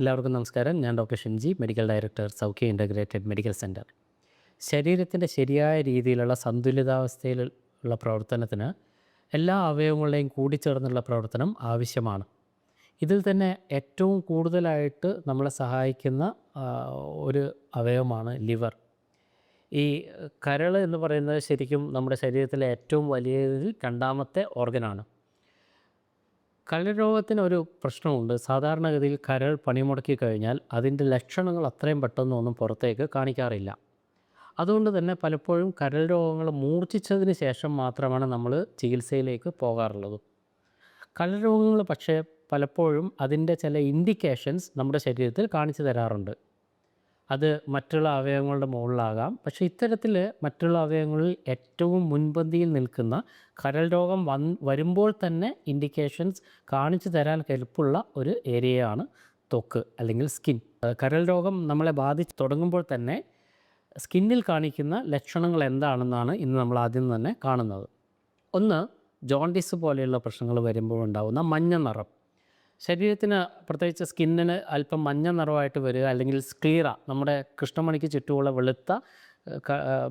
എല്ലാവർക്കും നമസ്കാരം. ഞാൻ doctor Shimji medical director Saukhya integrated medical centre ശരീരത്തിന്റെ ശരിയായ രീതിയിലുള്ള സന്തുലിതാവസ്ഥയിലുള്ള പ്രവർത്തനത്തിന് എല്ലാ അവയവങ്ങളുടെയും കൂടിച്ചേർന്നുള്ള പ്രവർത്തനം ആവശ്യമാണ്. ഇതിൽ തന്നെ ഏറ്റവും കൂടുതലായിട്ട് നമ്മളെ സഹായിക്കുന്ന ഒരു അവയവമാണ് ലിവർ. ഈ കരൾ എന്ന് പറയുന്നത് ശരിക്കും നമ്മുടെ ശരീരത്തിലെ ഏറ്റവും വലിയതിൽ രണ്ടാമത്തെ ഓർഗനാണ് കരൾ രോഗത്തിന് ഒരു പ്രശ്നമുണ്ട്. സാധാരണഗതിയിൽ കരൾ പണിമുടക്കി കഴിഞ്ഞാൽ അതിന്റെ ലക്ഷണങ്ങൾ അത്രയും പെട്ടെന്നൊന്നും പുറത്തേക്ക് കാണിക്കാറില്ല. അതുകൊണ്ട് തന്നെ പലപ്പോഴും കരൾ രോഗങ്ങൾ മൂർച്ഛിച്ചതിന് ശേഷം മാത്രമാണ് നമ്മൾ ചികിത്സയിലേക്ക് പോകാറുള്ളത്. കരൾ രോഗങ്ങൾ പക്ഷേ പലപ്പോഴും അതിന്റെ ചില ഇൻഡിക്കേഷൻസ് നമ്മുടെ ശരീരത്തിൽ കാണിച്ചു തരാറുണ്ട്. അത് മറ്റുള്ള അവയവങ്ങളുടെ മുകളിലാകാം. പക്ഷേ ഇത്തരത്തിൽ മറ്റുള്ള അവയവങ്ങളിൽ ഏറ്റവും മുൻപന്തിയിൽ നിൽക്കുന്ന കരൾ രോഗം വൻ വരുമ്പോൾ തന്നെ ഇൻഡിക്കേഷൻസ് കാണിച്ചു തരാൻ കെൽപ്പുള്ള ഒരു ഏരിയയാണ് തൊക്ക് അല്ലെങ്കിൽ സ്കിൻ. കരൾ രോഗം നമ്മളെ ബാധിച്ച് തുടങ്ങുമ്പോൾ തന്നെ സ്കിന്നിൽ കാണിക്കുന്ന ലക്ഷണങ്ങൾ എന്താണെന്നാണ് ഇന്ന് നമ്മൾ ആദ്യം തന്നെ കാണുന്നത്. ഒന്ന് ജോണ്ടിസ് പോലെയുള്ള പ്രശ്നങ്ങൾ വരുമ്പോൾ ഉണ്ടാകുന്ന മഞ്ഞ നിറം. ശരീരത്തിന് പ്രത്യേകിച്ച് സ്കിന്നിന് അല്പം മഞ്ഞ നിറമായിട്ട് വരിക അല്ലെങ്കിൽ സ്ക്ലീറ നമ്മുടെ കൃഷ്ണമണിക്ക് ചുറ്റുമുള്ള വെളുത്ത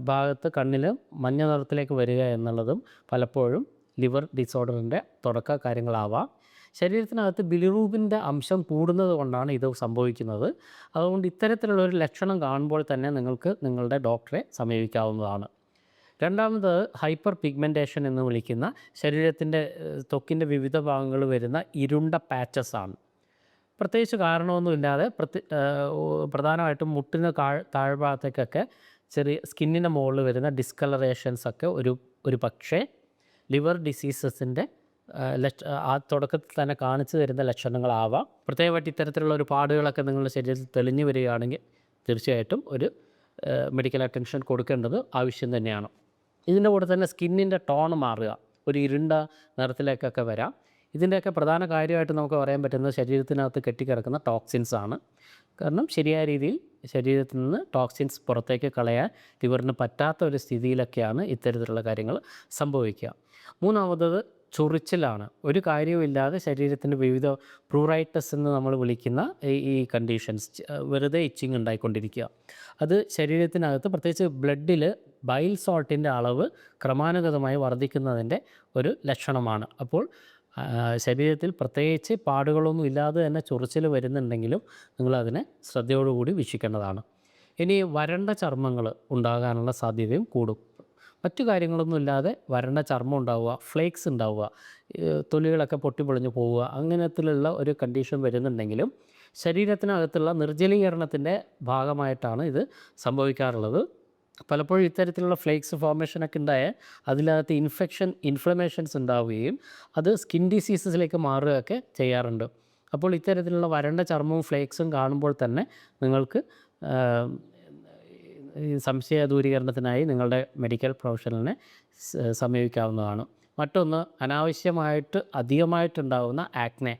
ഭാഗത്ത് കണ്ണിൽ മഞ്ഞ നിറത്തിലേക്ക് വരിക എന്നുള്ളതും പലപ്പോഴും ലിവർ ഡിസോർഡറിന്റെ തുടക്ക കാര്യങ്ങളാവാം. ശരീരത്തിനകത്ത് ബിലിറൂബിന്റെ അംശം കൂടുന്നത് കൊണ്ടാണ് ഇത് സംഭവിക്കുന്നത്. അതുകൊണ്ട് ഇത്തരത്തിലുള്ള ഒരു ലക്ഷണം കാണുമ്പോൾ തന്നെ നിങ്ങൾക്ക് നിങ്ങളുടെ ഡോക്ടറെ സമീപിക്കാവുന്നതാണ്. രണ്ടാമത് ഹൈപ്പർ പിഗ്മെന്റേഷൻ എന്ന് വിളിക്കുന്ന ശരീരത്തിന്റെ തൊക്കിന്റെ വിവിധ ഭാഗങ്ങൾ വരുന്ന ഇരുണ്ട പാച്ചസ് ആണ്. പ്രത്യേകിച്ച് കാരണമൊന്നുമില്ലാതെ പ്രത്യ ഏഹ്, ഓ- പ്രധാനമായിട്ടും മുട്ടിന് താഴ് താഴ്ഭാഗത്തേക്കൊക്കെ ചെറിയ സ്കിന്നിന്റെ മുകളിൽ വരുന്ന ഡിസ്കളറേഷൻസ് ഒക്കെ ഒരു ഒരു പക്ഷേ ലിവർ ഡിസീസസിന്റെ ലക്ഷ ആ തുടക്കത്തിൽ തന്നെ കാണിച്ചു തരുന്ന ലക്ഷണങ്ങളാവാം. പ്രത്യേകമായിട്ട് ഇത്തരത്തിലുള്ള ഒരു പാടുകളൊക്കെ നിങ്ങളുടെ ശരീരത്തിൽ തെളിഞ്ഞു വരികയാണെങ്കിൽ തീർച്ചയായിട്ടും ഒരു മെഡിക്കൽ അറ്റൻഷൻ കൊടുക്കേണ്ടത് ആവശ്യം തന്നെയാണ്. ഇതിന്റെ കൂടെ തന്നെ സ്കിന്നിന്റെ ടോൺ മാറുക. ഒരു ഇരുണ്ട നിറത്തിലേക്കൊക്കെ വരാം. ഇതിന്റെയൊക്കെ പ്രധാന കാര്യമായിട്ട് നമുക്ക് പറയാൻ പറ്റുന്നത് ശരീരത്തിനകത്ത് കെട്ടിക്കിടക്കുന്ന ടോക്സിൻസ് ആണ്. കാരണം ശരിയായ രീതിയിൽ ശരീരത്തിൽ നിന്ന് ടോക്സിൻസ് പുറത്തേക്ക് കളയാൻ ലിവറിന് പറ്റാത്ത ഒരു സ്ഥിതിയിലൊക്കെയാണ് ഇത്തരത്തിലുള്ള കാര്യങ്ങൾ സംഭവിക്കുക. മൂന്നാമത്തത് ചൊറിച്ചിലാണ്. ഒരു കാര്യവുമില്ലാതെ ശരീരത്തിന്റെ വിവിധ പ്രൂറൈറ്റസ് എന്ന് നമ്മൾ വിളിക്കുന്ന ഈ- കണ്ടീഷൻസ് വെറുതെ ഇച്ചിങ് ഉണ്ടായിക്കൊണ്ടിരിക്കുക. അത് ശരീരത്തിനകത്ത് പ്രത്യേകിച്ച് ബ്ലഡിൽ ബൈൽ സോൾട്ടിന്റെ അളവ് ക്രമാനുഗതമായി വർദ്ധിക്കുന്നതിന്റെ ഒരു ലക്ഷണമാണ്. അപ്പോൾ ശരീരത്തിൽ പ്രത്യേകിച്ച് പാടുകളൊന്നും ഇല്ലാതെ തന്നെ ചൊറിച്ചിൽ വരുന്നുണ്ടെങ്കിലും നിങ്ങളതിനെ ശ്രദ്ധയോടുകൂടി വീക്ഷിക്കേണ്ടതാണ്. ഇനി വരണ്ട ചർമ്മങ്ങൾ ഉണ്ടാകാനുള്ള സാധ്യതയും കൂടും. മറ്റു കാര്യങ്ങളൊന്നും ഇല്ലാതെ വരണ്ട ചർമ്മം ഉണ്ടാവുക ഫ്ലേക്സ് ഉണ്ടാവുക തൊലികളൊക്കെ പൊട്ടിപ്പൊളിഞ്ഞ് പോവുക അങ്ങനത്തിലുള്ള ഒരു കണ്ടീഷൻ വരുന്നുണ്ടെങ്കിലും ശരീരത്തിനകത്തുള്ള നിർജലീകരണത്തിന്റെ ഭാഗമായിട്ടാണ് ഇത് സംഭവിക്കാറുള്ളത്. പലപ്പോഴും ഇത്തരത്തിലുള്ള ഫ്ലേക്സ് ഫോർമേഷനൊക്കെ ഉണ്ടായ അതിനകത്ത് ഇൻഫെക്ഷൻ ഇൻഫ്ലമേഷൻസ് ഉണ്ടാവുകയും അത് സ്കിൻ ഡിസീസസിലേക്ക് മാറുകയൊക്കെ ചെയ്യാറുണ്ട്. അപ്പോൾ ഇത്തരത്തിലുള്ള വരണ്ട ചർമ്മവും ഫ്ലേക്സും കാണുമ്പോൾ തന്നെ നിങ്ങൾക്ക് സംശയ ദൂരീകരണത്തിനായി നിങ്ങളുടെ മെഡിക്കൽ പ്രൊഫഷണലിനെ സമീപിക്കാവുന്നതാണ്. മറ്റൊന്ന് അനാവശ്യമായിട്ട് അധികമായിട്ടുണ്ടാകുന്ന ആക്നെ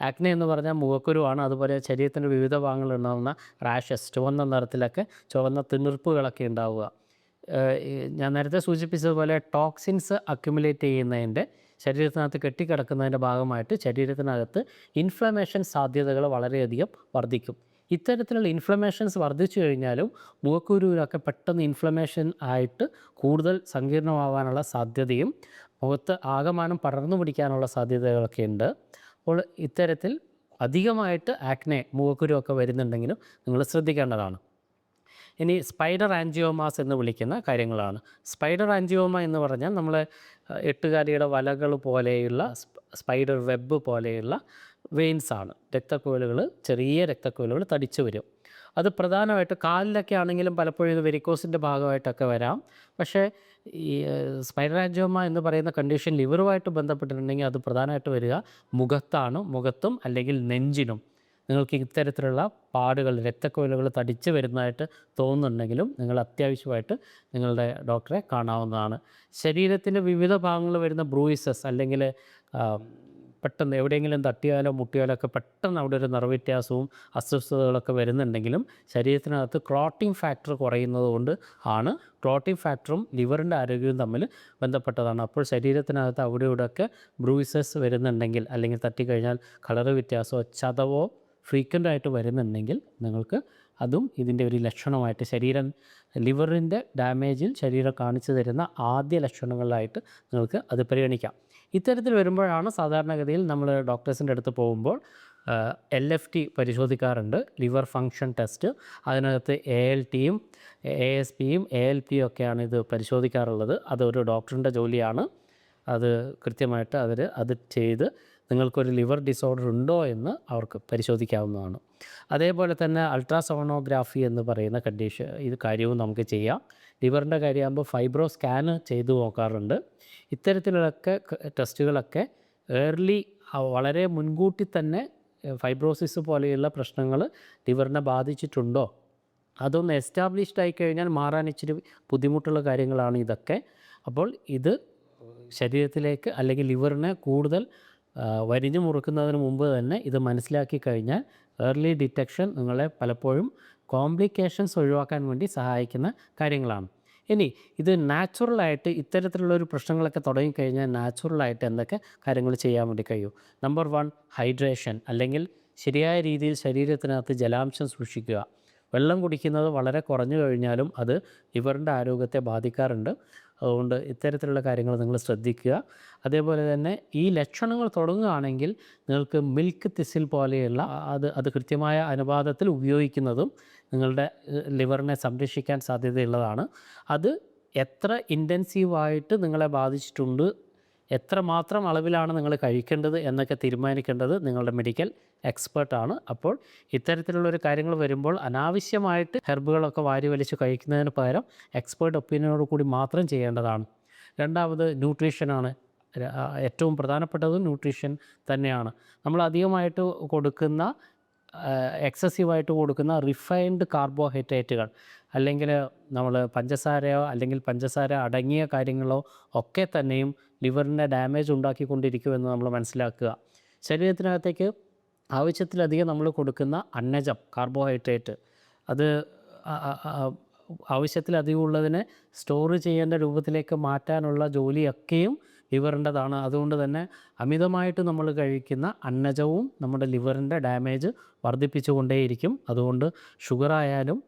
ആക്നെ എന്ന് പറഞ്ഞാൽ മുഖക്കുരുവാണ് അതുപോലെ ശരീരത്തിന്റെ വിവിധ ഭാഗങ്ങളിൽ ഉണ്ടാകുന്ന റാഷസ് ചുവന്ന നിറത്തിലൊക്കെ ചുവന്ന തിണർപ്പുകളൊക്കെ ഉണ്ടാവുക. ഞാൻ നേരത്തെ സൂചിപ്പിച്ചതുപോലെ ടോക്സിൻസ് അക്യുമുലേറ്റ് ചെയ്യുന്നതിന്റെ ശരീരത്തിനകത്ത് കെട്ടിക്കിടക്കുന്നതിന്റെ ഭാഗമായിട്ട് ശരീരത്തിനകത്ത് ഇൻഫ്ലമേഷൻ സാധ്യതകൾ വളരെയധികം വർദ്ധിക്കും. ഇത്തരത്തിലുള്ള ഇൻഫ്ലമേഷൻസ് വർദ്ധിച്ചു കഴിഞ്ഞാലും മുഖക്കുരുവിലൊക്കെ പെട്ടെന്ന് ഇൻഫ്ലമേഷൻ ആയിട്ട് കൂടുതൽ സങ്കീർണമാവാനുള്ള സാധ്യതയും മുഖത്ത് ആകമാനം പടർന്നു പിടിക്കാനുള്ള സാധ്യതകളൊക്കെ ഉണ്ട്. അപ്പോൾ ഇത്തരത്തിൽ അധികമായിട്ട് ആക്നെ മുഖക്കുരുവൊക്കെ വരുന്നുണ്ടെങ്കിലും നിങ്ങൾ ശ്രദ്ധിക്കേണ്ടതാണ്. ഇനി സ്പൈഡർ ആൻജിയോമാസ് എന്ന് വിളിക്കുന്ന കാര്യങ്ങളാണ്. സ്പൈഡർ ആൻജിയോമ എന്ന് പറഞ്ഞാൽ നമ്മൾ എട്ടുകാലിയുടെ വലകൾ പോലെയുള്ള സ്പൈഡർ വെബ് പോലെയുള്ള വെയിൻസ് ആണ്. രക്തക്കുഴലുകൾ ചെറിയ രക്തക്കുഴലുകൾ തടിച്ചു വരും. അത് പ്രധാനമായിട്ട് കാലിലൊക്കെ ആണെങ്കിലും പലപ്പോഴും ഇത് വെരിക്കോസിന്റെ ഭാഗമായിട്ടൊക്കെ വരാം. പക്ഷേ ഈ സ്പൈഡർ ആൻജിയോമ എന്ന് പറയുന്ന കണ്ടീഷൻ ലിവറുമായിട്ട് ബന്ധപ്പെട്ടിട്ടുണ്ടെങ്കിൽ അത് പ്രധാനമായിട്ട് വരിക മുഖത്താണ് മുഖത്തും അല്ലെങ്കിൽ നെഞ്ചിനും. നിങ്ങൾക്ക് ഇത്തരത്തിലുള്ള പാടുകൾ രക്തക്കൊയിലുകൾ തടിച്ച് വരുന്നതായിട്ട് തോന്നുന്നുണ്ടെങ്കിലും നിങ്ങൾ അത്യാവശ്യമായിട്ട് നിങ്ങളുടെ ഡോക്ടറെ കാണാവുന്നതാണ്. ശരീരത്തിന്റെ വിവിധ ഭാഗങ്ങളിൽ വരുന്ന ബ്രൂയിസസ് അല്ലെങ്കിൽ പെട്ടെന്ന് എവിടെയെങ്കിലും തട്ടിയാലോ മുട്ടിയാലോ ഒക്കെ പെട്ടെന്ന് അവിടെ ഒരു നിറവ്യത്യാസവും അസ്വസ്ഥതകളൊക്കെ വരുന്നുണ്ടെങ്കിലും ശരീരത്തിനകത്ത് ക്ലോട്ടിംഗ് ഫാക്ടർ കുറയുന്നത് കൊണ്ട് ആണ് ക്ലോട്ടിംഗ് ഫാക്ടറും ലിവറിന്റെ ആരോഗ്യവും തമ്മിൽ ബന്ധപ്പെട്ടതാണ്. അപ്പോൾ ശരീരത്തിനകത്ത് അവിടെ ഇവിടെയൊക്കെ ബ്രൂയിസസ് വരുന്നുണ്ടെങ്കിൽ അല്ലെങ്കിൽ തട്ടിക്കഴിഞ്ഞാൽ കളറ് വ്യത്യാസമോ ചതവോ ഫ്രീക്വന്റ് ആയിട്ട് വരുന്നുണ്ടെങ്കിൽ നിങ്ങൾക്ക് അതും ഇതിന്റെ ഒരു ലക്ഷണമായിട്ട് ശരീരം ലിവറിന്റെ ഡാമേജിൽ ശരീരം കാണിച്ചു തരുന്ന ആദ്യ ലക്ഷണങ്ങളിലായിട്ട് നിങ്ങൾക്ക് അത് പരിഗണിക്കാം. ഇത്തരത്തിൽ വരുമ്പോഴാണ് സാധാരണഗതിയിൽ നമ്മൾ ഡോക്ടേഴ്സിന്റെ അടുത്ത് പോകുമ്പോൾ L F T പരിശോധിക്കാറുണ്ട്. Liver function test. അതിനകത്ത് എ എൽ ടിയും എ എസ് പിയും എ എൽ പിയും ഒക്കെയാണ് ഇത് പരിശോധിക്കാറുള്ളത്. അതൊരു ഡോക്ടറിന്റെ ജോലിയാണ്. അത് കൃത്യമായിട്ട് അവർ അത് ചെയ്ത് നിങ്ങൾക്കൊരു ലിവർ ഡിസോർഡർ ഉണ്ടോ എന്ന് അവർക്ക് പരിശോധിക്കാവുന്നതാണ്. അതേപോലെ തന്നെ അൾട്രാസോണോഗ്രാഫി എന്ന് പറയുന്ന കണ്ടീഷൻ ഇത് കാര്യവും നമുക്ക് ചെയ്യാം. ലിവറിന്റെ കാര്യമാകുമ്പോൾ ഫൈബ്രോ സ്കാന് ചെയ്തു നോക്കാറുണ്ട്. ഇത്തരത്തിലൊക്കെ ടെസ്റ്റുകളൊക്കെ ഏർലി വളരെ മുൻകൂട്ടി തന്നെ ഫൈബ്രോസിസ് പോലെയുള്ള പ്രശ്നങ്ങൾ ലിവറിനെ ബാധിച്ചിട്ടുണ്ടോ? അതൊന്ന് എസ്റ്റാബ്ലിഷ്ഡ് ആയി കഴിഞ്ഞാൽ മാറാൻ ഇച്ചിരി ബുദ്ധിമുട്ടുള്ള കാര്യങ്ങളാണ് ഇതൊക്കെ. അപ്പോൾ ഇത് ശരീരത്തിലേക്ക് അല്ലെങ്കിൽ ലിവറിനെ കൂടുതൽ വരിഞ്ഞു മുറുക്കുന്നതിന് മുമ്പ് തന്നെ ഇത് മനസ്സിലാക്കി കഴിഞ്ഞാൽ ഏർലി ഡിറ്റക്ഷൻ നിങ്ങളെ പലപ്പോഴും കോംപ്ലിക്കേഷൻസ് ഒഴിവാക്കാൻ വേണ്ടി സഹായിക്കുന്ന കാര്യങ്ങളാണ്. ഇനി ഇത് നാച്ചുറലായിട്ട് ഇത്തരത്തിലുള്ള ഒരു പ്രശ്നങ്ങളൊക്കെ തുടങ്ങിക്കഴിഞ്ഞാൽ നാച്ചുറലായിട്ട് എന്തൊക്കെ കാര്യങ്ങൾ ചെയ്യാൻ വേണ്ടി കഴിയും? നമ്പർ വൺ ഹൈഡ്രേഷൻ അല്ലെങ്കിൽ ശരിയായ രീതിയിൽ ശരീരത്തിനകത്ത് ജലാംശം സൂക്ഷിക്കുക. വെള്ളം കുടിക്കുന്നത് വളരെ കുറഞ്ഞു കഴിഞ്ഞാലും അത് ഇവരുടെ ആരോഗ്യത്തെ ബാധിക്കാറുണ്ട്. അതുകൊണ്ട് ഇത്തരത്തിലുള്ള കാര്യങ്ങൾ നിങ്ങൾ ശ്രദ്ധിക്കുക. അതേപോലെ തന്നെ ഈ ലക്ഷണങ്ങൾ തുടങ്ങുകയാണെങ്കിൽ നിങ്ങൾക്ക് മിൽക്ക് തിസിൽ പോലെയുള്ള അത് അത് കൃത്യമായ അനുപാതത്തിൽ ഉപയോഗിക്കുന്നതും നിങ്ങളുടെ ലിവറിനെ സംരക്ഷിക്കാൻ സാധ്യതയുള്ളതാണ്. അത് എത്ര ഇന്റൻസീവായിട്ട് നിങ്ങളെ ബാധിച്ചിട്ടുണ്ട് എത്രമാത്രം അളവിലാണ് നിങ്ങൾ കഴിക്കേണ്ടത് എന്നൊക്കെ തീരുമാനിക്കേണ്ടത് നിങ്ങളുടെ മെഡിക്കൽ എക്സ്പേർട്ടാണ്. അപ്പോൾ ഇത്തരത്തിലുള്ളൊരു കാര്യങ്ങൾ വരുമ്പോൾ അനാവശ്യമായിട്ട് ഹെർബുകളൊക്കെ വാരി വലിച്ച് കഴിക്കുന്നതിന് പകരം എക്സ്പേർട്ട് ഒപ്പീനിയനോട് കൂടി മാത്രം ചെയ്യേണ്ടതാണ്. രണ്ടാമത് ന്യൂട്രീഷനാണ്. ഏറ്റവും പ്രധാനപ്പെട്ടതും ന്യൂട്രീഷൻ തന്നെയാണ്. നമ്മൾ അധികമായിട്ട് കൊടുക്കുന്ന എക്സസീവായിട്ട് കൊടുക്കുന്ന റിഫൈൻഡ് കാർബോഹൈഡ്രേറ്റുകൾ അല്ലെങ്കിൽ നമ്മൾ പഞ്ചസാരയോ അല്ലെങ്കിൽ പഞ്ചസാര അടങ്ങിയ കാര്യങ്ങളോ ഒക്കെ തന്നെയും ലിവറിന്റെ ഡാമേജ് ഉണ്ടാക്കിക്കൊണ്ടിരിക്കുമെന്ന് നമ്മൾ മനസ്സിലാക്കുക. ശരീരത്തിനകത്തേക്ക് ആവശ്യത്തിലധികം നമ്മൾ കൊടുക്കുന്ന അന്നജം കാർബോഹൈഡ്രേറ്റ്. അത് ആവശ്യത്തിലധികം ഉള്ളതിനെ സ്റ്റോർ ചെയ്യേണ്ട രൂപത്തിലേക്ക് മാറ്റാനുള്ള ജോലിയൊക്കെയും ലിവറിന്റെതാണ്. അതുകൊണ്ട് തന്നെ അമിതമായിട്ട് നമ്മൾ കഴിക്കുന്ന അന്നജവും നമ്മുടെ ലിവറിന്റെ ഡാമേജ് വർദ്ധിപ്പിച്ചുകൊണ്ടേയിരിക്കും. അതുകൊണ്ട് ഷുഗറായാലും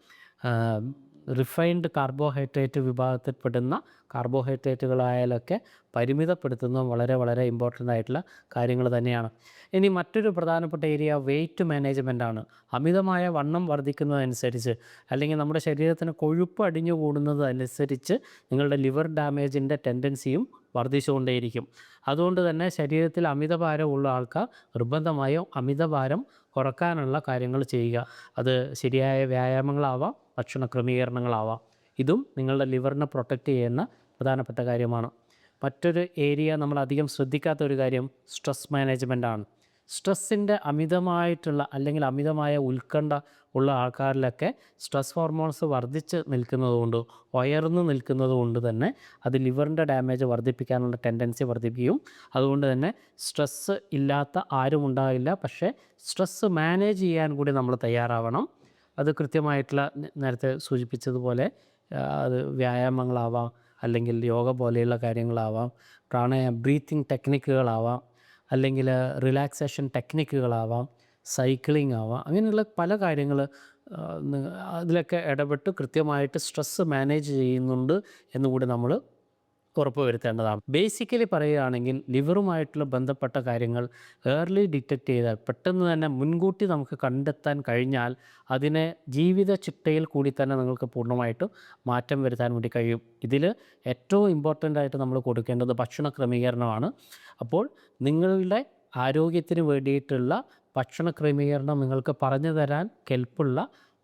റിഫൈൻഡ് കാർബോഹൈഡ്രേറ്റ് വിഭാഗത്തിൽപ്പെടുന്ന കാർബോഹൈഡ്രേറ്റുകളായാലൊക്കെ പരിമിതപ്പെടുത്തുന്നതും വളരെ വളരെ ഇമ്പോർട്ടന്റ് ആയിട്ടുള്ള കാര്യങ്ങൾ തന്നെയാണ്. ഇനി മറ്റൊരു പ്രധാനപ്പെട്ട ഏരിയ വെയിറ്റ് മാനേജ്മെന്റ് ആണ്. അമിതമായ വണ്ണം വർദ്ധിക്കുന്നതനുസരിച്ച് അല്ലെങ്കിൽ നമ്മുടെ ശരീരത്തിന് കൊഴുപ്പ് അടിഞ്ഞു കൂടുന്നതനുസരിച്ച് നിങ്ങളുടെ ലിവർ ഡാമേജിന്റെ ടെൻഡൻസിയും വർദ്ധിച്ചുകൊണ്ടേയിരിക്കും. അതുകൊണ്ട് തന്നെ ശരീരത്തിൽ അമിതഭാരമുള്ള ആൾക്കാർ നിർബന്ധമായും അമിതഭാരം കുറക്കാനുള്ള കാര്യങ്ങൾ ചെയ്യുക. അത് ശരിയായ വ്യായാമങ്ങളാവാം ഭക്ഷണ ക്രമീകരണങ്ങളാവാം. ഇതും നിങ്ങളുടെ ലിവറിനെ പ്രൊട്ടക്റ്റ് ചെയ്യുന്ന പ്രധാനപ്പെട്ട കാര്യമാണ്. മറ്റൊരു ഏരിയ നമ്മൾ അധികം ശ്രദ്ധിക്കാത്ത ഒരു കാര്യം സ്ട്രെസ് മാനേജ്മെന്റ് ആണ്. സ്ട്രെസ്സിന്റെ അമിതമായിട്ടുള്ള അല്ലെങ്കിൽ അമിതമായ ഉത്കണ്ഠ ഉള്ള ആൾക്കാരിലൊക്കെ സ്ട്രെസ് ഹോർമോൺസ് വർദ്ധിച്ച് നിൽക്കുന്നതുകൊണ്ട് ഉയർന്നു നിൽക്കുന്നതുകൊണ്ട് തന്നെ അത് ലിവറിന്റെ ഡാമേജ് വർദ്ധിപ്പിക്കാനുള്ള ടെൻഡൻസി വർദ്ധിപ്പിക്കും. അതുകൊണ്ട് തന്നെ സ്ട്രെസ്സ് ഇല്ലാത്ത ആരും ഉണ്ടാകില്ല. പക്ഷേ സ്ട്രെസ്സ് മാനേജ് ചെയ്യാൻ കൂടി നമ്മൾ തയ്യാറാവണം. അത് കൃത്യമായിട്ടുള്ള നേരത്തെ സൂചിപ്പിച്ചതുപോലെ അത് വ്യായാമങ്ങളാവാം അല്ലെങ്കിൽ യോഗ പോലെയുള്ള കാര്യങ്ങളാവാം പ്രാണായാമ ബ്രീത്തിങ് ടെക്നിക്കുകളാവാം അല്ലെങ്കിൽ റിലാക്സേഷൻ ടെക്നിക്കുകളാവാം സൈക്ലിംഗ് ആവാം അങ്ങനെയുള്ള പല കാര്യങ്ങൾ അതിലൊക്കെ ഇടപെട്ട് കൃത്യമായിട്ട് സ്ട്രെസ്സ് മാനേജ് ചെയ്യുന്നുണ്ട് എന്നുകൂടി നമ്മൾ ഉറപ്പ് വരുത്തേണ്ടതാണ്. ബേസിക്കലി പറയുകയാണെങ്കിൽ ലിവറുമായിട്ടുള്ള ബന്ധപ്പെട്ട കാര്യങ്ങൾ ഏർലി ഡിറ്റക്റ്റ് ചെയ്താൽ പെട്ടെന്ന് തന്നെ മുൻകൂട്ടി നമുക്ക് കണ്ടെത്താൻ കഴിഞ്ഞാൽ അതിനെ ജീവിത ചിട്ടയിൽ കൂടി തന്നെ നിങ്ങൾക്ക് പൂർണമായിട്ടും മാറ്റം വരുത്താൻ വേണ്ടി കഴിയും. ഇതിൽ ഏറ്റവും ഇമ്പോർട്ടന്റ് ആയിട്ട് നമ്മൾ കൊടുക്കേണ്ടത് ഭക്ഷണ ക്രമീകരണമാണ്. അപ്പോൾ നിങ്ങളുടെ ആരോഗ്യത്തിന് വേണ്ടിയിട്ടുള്ള ഭക്ഷണ ക്രമീകരണം നിങ്ങൾക്ക് പറഞ്ഞു തരാൻ കെൽപ്പുള്ള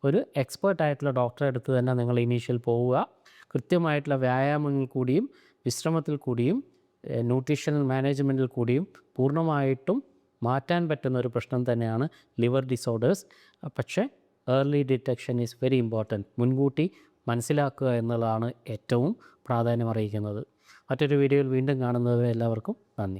ഒരു എക്സ്പേർട്ട് ആയിട്ടുള്ള ഡോക്ടറെ അടുത്ത് തന്നെ നിങ്ങൾ ഇനീഷ്യൽ പോവുക. കൃത്യമായിട്ടുള്ള വ്യായാമങ്ങൾ കൂടിയും വിശ്രമത്തിൽ കൂടിയും ന്യൂട്രീഷണൽ മാനേജ്മെന്റിൽ കൂടിയും പൂർണമായിട്ടും മാറ്റാൻ പറ്റുന്ന ഒരു പ്രശ്നം തന്നെയാണ് ലിവർ ഡിസോർഡേഴ്സ് പക്ഷേ early detection is very important മുൻകൂട്ടി മനസ്സിലാക്കുക എന്നുള്ളതാണ് ഏറ്റവും പ്രാധാന്യം അറിയിക്കുന്നത് മറ്റൊരു വീഡിയോയിൽ വീണ്ടും കാണുന്നത് എല്ലാവർക്കും നന്ദി.